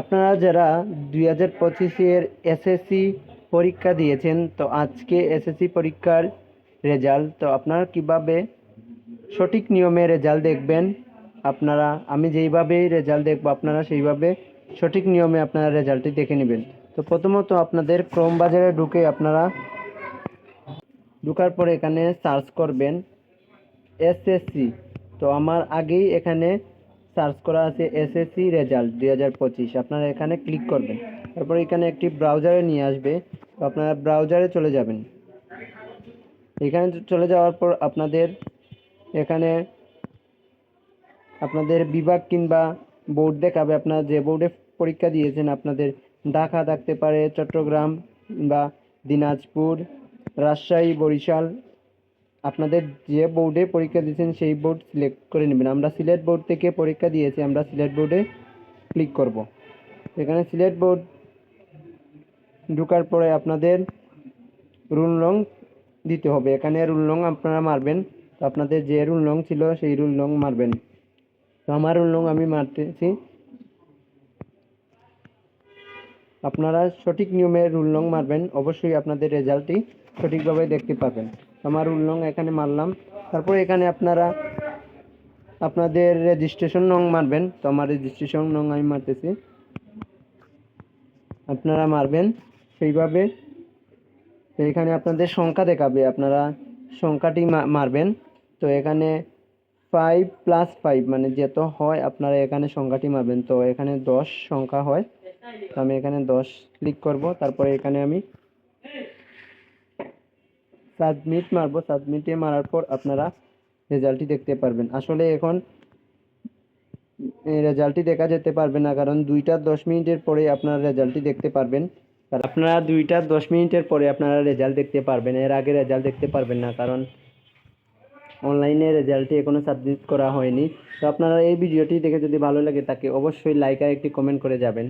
আপনারা যারা দুই হাজার পঁচিশের এসএসসি পরীক্ষা দিয়েছেন, তো আজকে এসএসসি পরীক্ষার রেজাল্ট, তো আপনারা কীভাবে সঠিক নিয়মে রেজাল্ট দেখবেন? আপনারা, আমি যেইভাবে রেজাল্ট দেখব, আপনারা সেইভাবে সঠিক নিয়মে আপনারা রেজাল্টটি দেখে নেবেন। তো প্রথমত আপনাদের ক্রোম বাজারে ঢুকে আপনারা ঢুকার পরে এখানে সার্চ করবেন এসএসসি। তো আমার আগেই এখানে সার্চ করা আছে এসএসসি রেজাল্ট দুই হাজার পঁচিশ। আপনারা এখানে ক্লিক করবেন। তারপর এখানে একটি ব্রাউজারে নিয়ে আসবে। তো আপনারা ব্রাউজারে চলে যাবেন। এখানে চলে যাওয়ার পর আপনাদের এখানে আপনাদের বিভাগ কিংবা বোর্ড দেখাবে। আপনারা যে বোর্ডে পরীক্ষা দিয়েছেন, আপনাদের ঢাকা থাকতে পারে চট্টগ্রাম বা দিনাজপুর, রাজশাহী, বরিশাল আপনাদের যে বোর্ডে পরীক্ষা দিয়েছেন, সেই বোর্ড সিলেক্ট করে নেবেন। আমরা সিলেট বোর্ড থেকে পরীক্ষা দিয়েছি, আমরা সিলেট বোর্ডে ক্লিক করব। এখানে সিলেট বোর্ড ঢোকার পরে আপনাদের রুল রং দিতে হবে। এখানে রুল রং আপনারা মারবেন। তো আপনাদের যে রুল রং ছিল, সেই রুল রং মারবেন। তো আমার রুল রং আমি মারতেছি। আপনারা সঠিক নিয়মে রুল রং মারবেন, অবশ্যই আপনাদের রেজাল্টটি সঠিকভাবে দেখতে পাবেন। আমার রুল রং এখানে মারলাম। তারপর এখানে আপনারা, আপনাদের রেজিস্ট্রেশন রং মারবেন। তো আমার রেজিস্ট্রেশন রং আমি মারতেছি। আপনারা মারবেন। সেইভাবে এখানে আপনাদের সংখ্যা দেখাবে। আপনারা সংখ্যাটি মারবেন। তো এখানে ফাইভ প্লাস ফাইভ মানে যত হয়, আপনারা এখানে সংখ্যাটি মারবেন। তো এখানে দশ সংখ্যা হয়। তো আমি এখানে দশ ক্লিক করব, তারপরে এখানে আমি সাবমিট মারবো। সাবমিটে মারার পর আপনারা রেজাল্টটি দেখতে পারবেন। আসলে এখন রেজাল্টটি দেখা যেতে পারবে না, কারণ দুইটা দশ মিনিটের পরে আপনারা রেজাল্টটি দেখতে পারবেন। আপনারা দুইটা দশ মিনিটের পরে আপনারা রেজাল্ট দেখতে পারবেন। এর আগে রেজাল্ট দেখতে পারবেন না, কারণ অনলাইনে রেজাল্টটি এখনও সাবমিট করা হয়নি। তো আপনারা এই ভিডিওটি দেখে যদি ভালো লাগে, তাকে অবশ্যই লাইক আর একটি কমেন্ট করে যাবেন।